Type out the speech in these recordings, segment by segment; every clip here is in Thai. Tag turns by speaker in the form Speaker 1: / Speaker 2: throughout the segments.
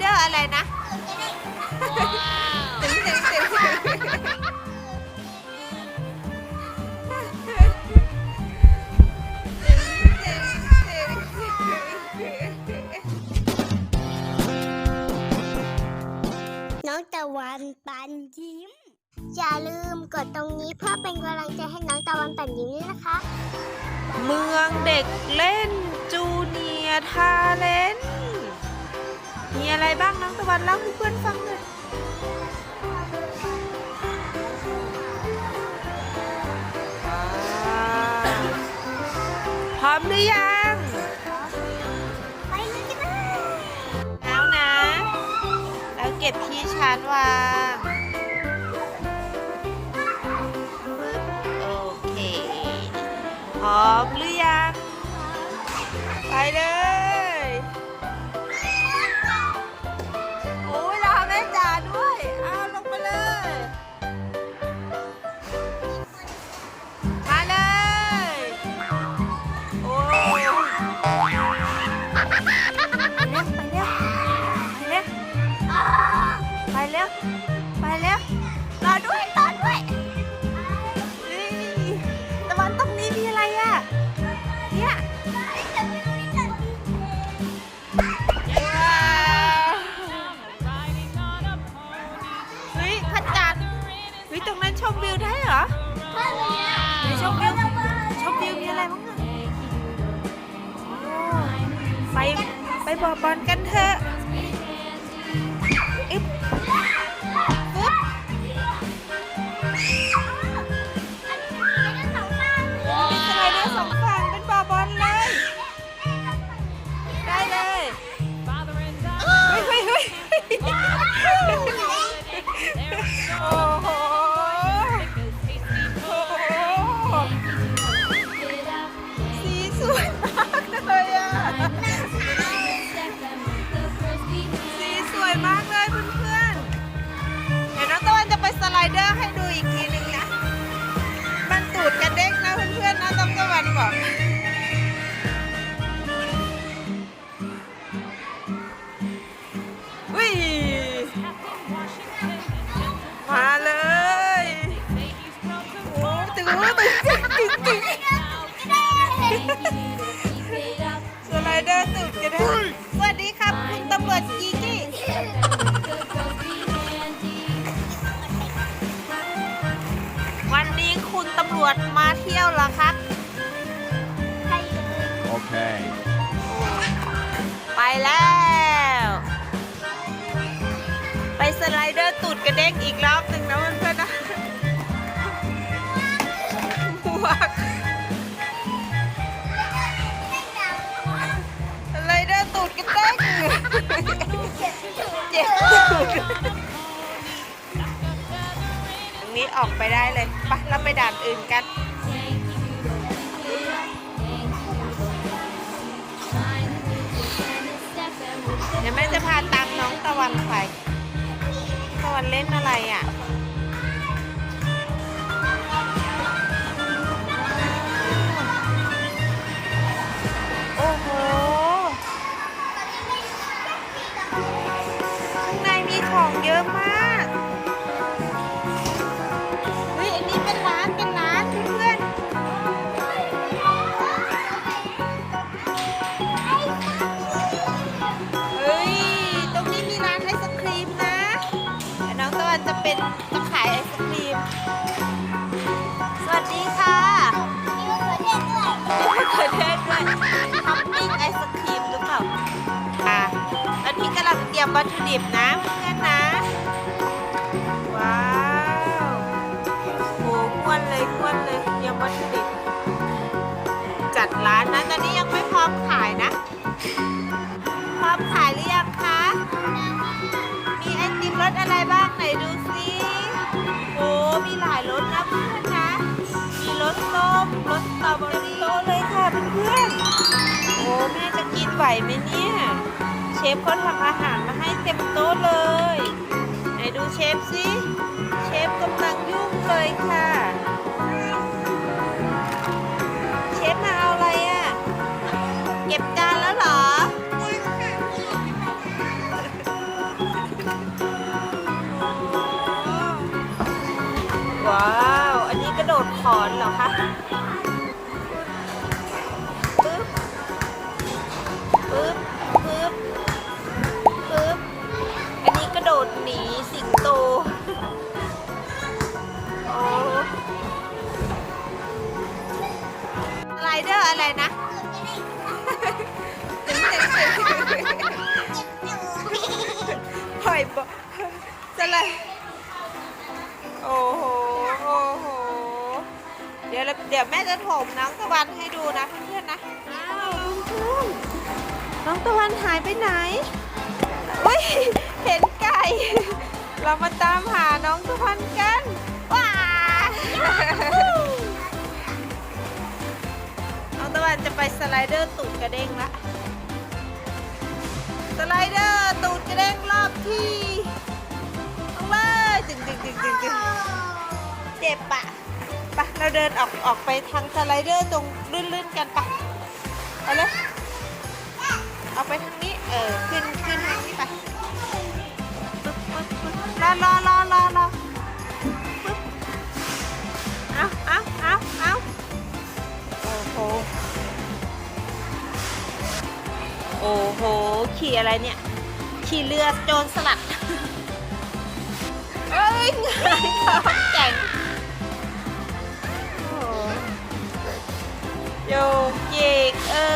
Speaker 1: เดอร์อะไรนะตึงตึงตึงน้องตะวันปันยิ้ม อย่าลืมกดตรงนี้เพื่อเป็นกำลังใจให้น้องตะวันปันยิ้มด้วยนะคะ เมืองเด็กเล่นจูเนียร์ทาเลนต์ มีอะไรบ้างน้องตะวันเล่าให้เพื่อนฟังหน่อยว้าวพร้อมหรือยัง
Speaker 2: ไปเลยกันเลย
Speaker 1: เอานะ แล้วเก็บที่ชาร์จวางปึ๊บโอเค พร้อมหรือยัง ไปเลย ไปเร็วไปเร็วรอด้วยรอด้วยเฮ้ยตะวันตรงนี้มีอะไรอะเนี่ยว้าวเฮ้ยพระจันทร์เฮ้ยตรงนั้นชมวิวได้เหรอเฮ้ยชมวิวชมวิวมีอะไรบ้างอะโอ้ไปไปบ่อบอลกันเถอะ อ้ตึงตึงตึงตึงตึงสไลเดอร์สุดกันนะสวัสดีครับ คุณตำรวจกีกี้วันนี้คุณตำรวจมาเที่ยวเหรอครับ
Speaker 3: Okay.
Speaker 1: ไปแล้ว ไปสไลเดอร์ตูดกระเด้งอีกรอบหนึ่งนะเพื่อน องไปได้เลยไปะเราไปด่านอื่นกัน เดี๋ยวแม่จะพาตามน้องตะวันไป ตะวันเล่นอะไรอะ ดีค่ะมีมะเขือเทศด้วยท็อปปิ้งไอศครีมหรือเปล่าค่ะแล้วพี่กำลังเตรียมวัตถุดิบนะเพื่อนๆนะ ว้าวโหควนเลยควนเลยเตรียมวัตถุดิบ รสสตรอเบอรี่โตเลยค่ะเพื่อนๆ โอ้แม่จะกินไหวไหมเนี่ย เชฟเขาทำอาหารมาให้เต็มโต๊ะเลย ไหนดูเชฟสิ เชฟกำลังยุ่งเลยค่ะ อร์อะไรนะปล่อยบอสไลด์โอ้โห โอ้โห เดี๋ยวเราเดี๋ยวแม่จะโถมน้องตะวันให้ดูนะเพื่อนๆนะ อ้าวเพื่อนๆน้องตะวันหายไปไหนเฮ้ย เห็นไก่ เรามาตามหาน้องตะวันกัน ว้าน้อง ตะวันจะไปสไลเดอร์ตูดกระเด้งละสไลเดอร์ตูดกระเด้งรอบที่เอาเลยจึงจึงจึงจึงจึงเจ็บปะปะเราเดินออกออกไปทางสไลเดอร์ตรงลื่นๆกันปะ โอ้โห ขี่อะไรเนี่ย ขี่เรือโจรสลัด เอ้ยง่ายครับแก่งโยกเยกเอ้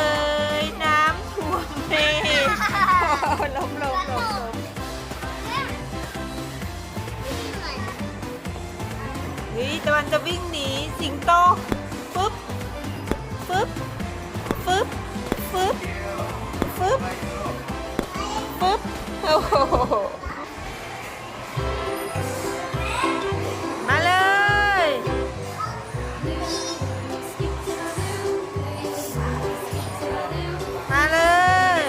Speaker 1: ย น้ำท่วมเมฆล้มลงล้มลงเฮ้ยตะวันจะวิ่งหนีสิงโต ฟึบ ฟึบ ฟึบ ฟึบโอ้โหมาเลย มาเลย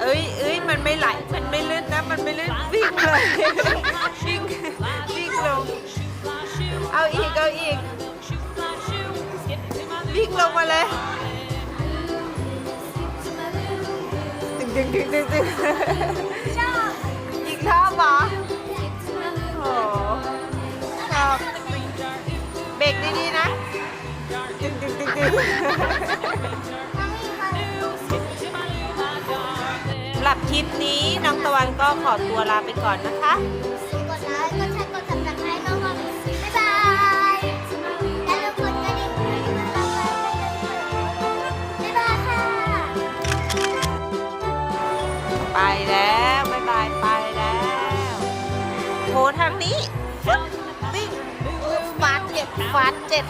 Speaker 1: เอ้ยเอ้ยมันไม่ไหล มันไม่ลื่นนะ มันไม่ลื่นวิ่งเลยวิ่งวิ่งลง เอาอีก เอาอีก วิ่งลงมาเลย ตึงดึงดึงดึงชอบอีกรอบเหรอโอ้โหชอบเบรกดีๆนะดึงดึงดึงดึงสำหรับทริปนี้น้องตะวันก็ขอตัวลาไปก่อนนะคะ
Speaker 2: ไป
Speaker 1: แล้วบายบายไปแล้วโหทางนี้ฟึ๊บวิ่งฟาดเจ็ดฟาดเจ็ด